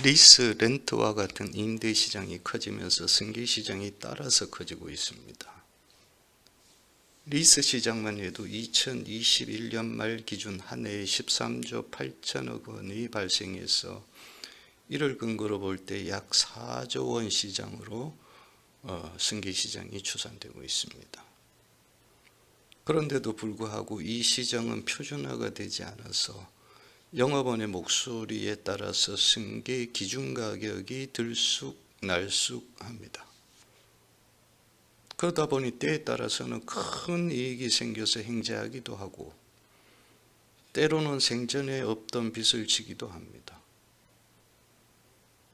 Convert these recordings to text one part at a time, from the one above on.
리스 렌트와 같은 임대 시장이 커지면서 승계 시장이 따라서 커지고 있습니다. 리스 시장만 해도 2021년 말 기준 한 해에 13조 8천억 원이 발생해서 이를 근거로 볼 때 약 4조 원 시장으로 어, 승계 시장이 추산되고 있습니다. 그런데도 불구하고 이 시장은 표준화가 되지 않아서 영업원의 목소리에 따라서 승계 기준 가격이 들쑥 날쑥합니다. 그러다 보니 때에 따라서는 큰 이익이 생겨서 행제하기도 하고 때로는 생전에 없던 빚을 지기도 합니다.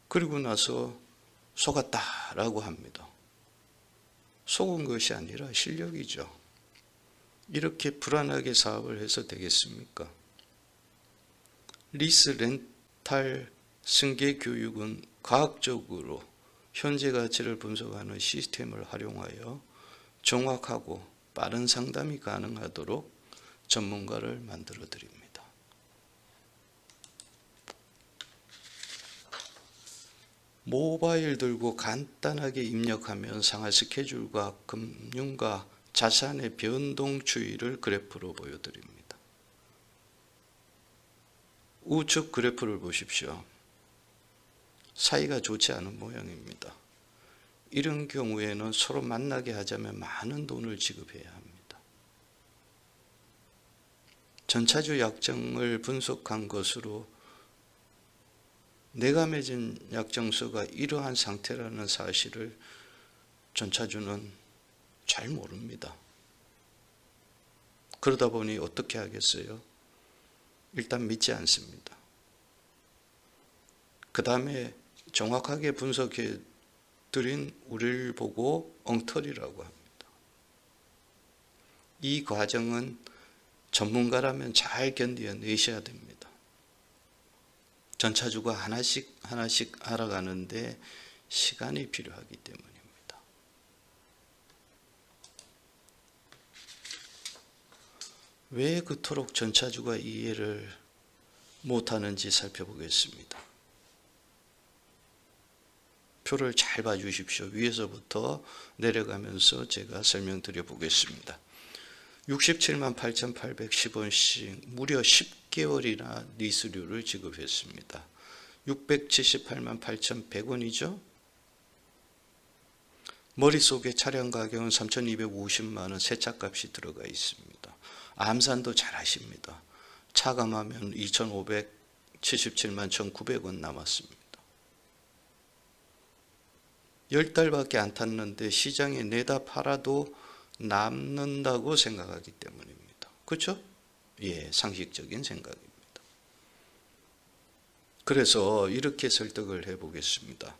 그리고 나서 속았다라고 합니다. 속은 것이 아니라 실력이죠. 이렇게 불안하게 사업을 해서 되겠습니까? 리스 렌탈 승계 교육은 과학적으로 현재 가치를 분석하는 시스템을 활용하여 정확하고 빠른 상담이 가능하도록 전문가를 만들어 드립니다. 모바일 들고 간단하게 입력하면 상하 스케줄과 금융과 자산의 변동 추이를 그래프로 보여드립니다. 우측 그래프를 보십시오. 사이가 좋지 않은 모양입니다. 이런 경우에는 서로 만나게 하자면 많은 돈을 지급해야 합니다. 전차주 약정을 분석한 것으로 내가 맺은 약정서가 이러한 상태라는 사실을 전차주는 잘 모릅니다. 그러다 보니 어떻게 하겠어요? 일단 믿지 않습니다. 그 다음에 정확하게 분석해 드린 우리를 보고 엉터리라고 합니다. 이 과정은 전문가라면 잘 견뎌내셔야 됩니다. 전차주가 하나씩 하나씩 알아가는데 시간이 필요하기 때문입니다. 왜 그토록 전차주가 이해를 못하는지 살펴보겠습니다. 표를 잘 봐주십시오. 위에서부터 내려가면서 제가 설명드려 보겠습니다. 67만 8,810원씩 무려 10개월이나 리스료를 지급했습니다. 678만 8,100원이죠. 머릿속에 차량 가격은 3,250만 원 세차값이 들어가 있습니다. 암산도 잘 하십니다. 차감하면 2,577만 1,900원 남았습니다. 열 달밖에 안 탔는데 시장에 내다 팔아도 남는다고 생각하기 때문입니다. 그렇죠? 예, 상식적인 생각입니다. 그래서 이렇게 설득을 해 보겠습니다.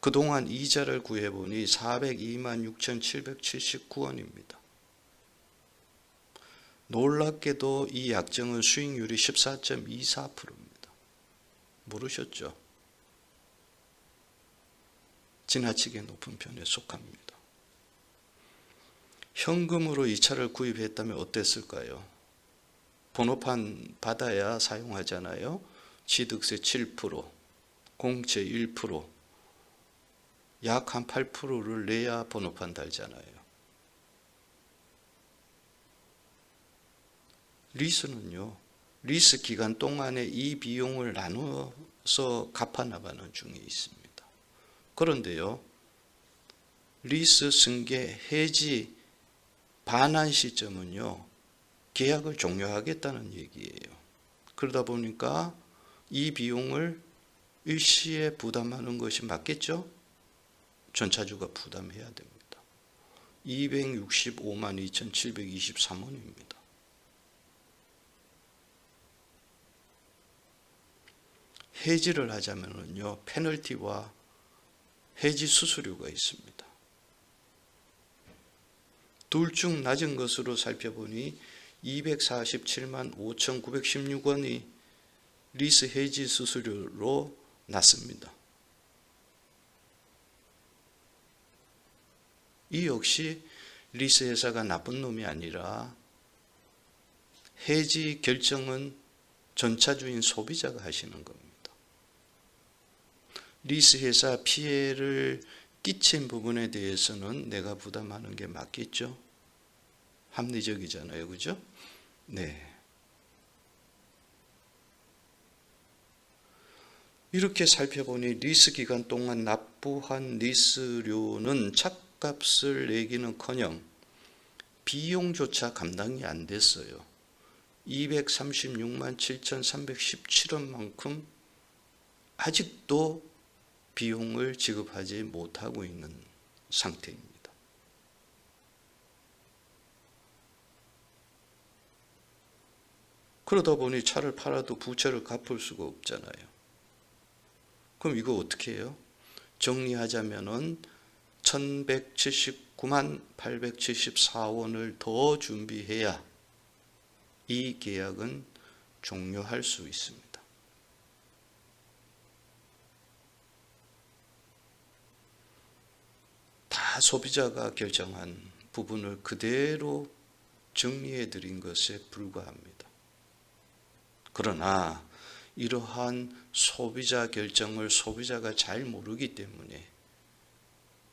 그동안 이자를 구해 보니 402만 6,779원입니다. 놀랍게도 이 약정은 수익률이 14.24%입니다. 모르셨죠? 지나치게 높은 편에 속합니다. 현금으로 이 차를 구입했다면 어땠을까요? 번호판 받아야 사용하잖아요. 취득세 7%, 공채 1%, 약 한 8%를 내야 번호판 달잖아요. 리스는요, 리스 기간 동안에 이 비용을 나누어서 갚아 나가는 중에 있습니다. 그런데요, 리스 승계 해지 반환 시점은요, 계약을 종료하겠다는 얘기예요. 그러다 보니까 이 비용을 일시에 부담하는 것이 맞겠죠? 전차주가 부담해야 됩니다. 265만 2,723원입니다. 해지를 하자면요, 페널티와 해지 수수료가 있습니다. 둘 중 낮은 것으로 살펴보니 247만 5,916원이 리스 해지 수수료로 낮습니다. 이 역시 리스 회사가 나쁜 놈이 아니라 해지 결정은 전차주인 소비자가 하시는 겁니다. 리스 회사 피해를 끼친 부분에 대해서는 내가 부담하는 게 맞겠죠? 합리적이잖아요. 그죠? 네. 이렇게 살펴보니 리스 기간 동안 납부한 리스료는 차값을 내기는 커녕 비용조차 감당이 안 됐어요. 236만 7,317원만큼 아직도 비용을 지급하지 못하고 있는 상태입니다. 그러다 보니 차를 팔아도 부채를 갚을 수가 없잖아요. 그럼 이거 어떻게 해요? 정리하자면은 1179만 874원을 더 준비해야 이 계약은 종료할 수 있습니다. 다 소비자가 결정한 부분을 그대로 정리해 드린 것에 불과합니다. 그러나 이러한 소비자 결정을 소비자가 잘 모르기 때문에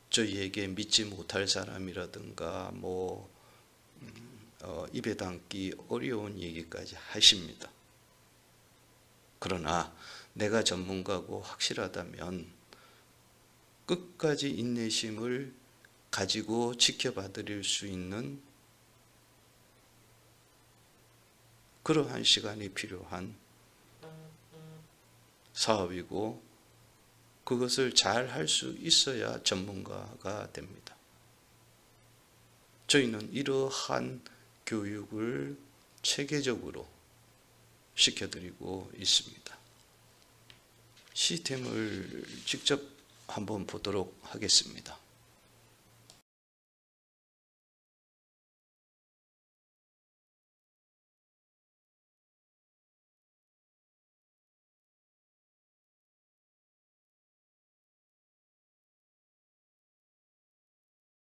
저희에게 믿지 못할 사람이라든가 뭐 음, 어, 입에 담기 어려운 얘기까지 하십니다. 그러나 내가 전문가고 확실하다면 끝까지 인내심을 가지고 지켜봐 드릴 수 있는 그러한 시간이 필요한 사업이고 그것을 잘 할 수 있어야 전문가가 됩니다. 저희는 이러한 교육을 체계적으로 시켜드리고 있습니다. 시스템을 직접 한번 보도록 하겠습니다.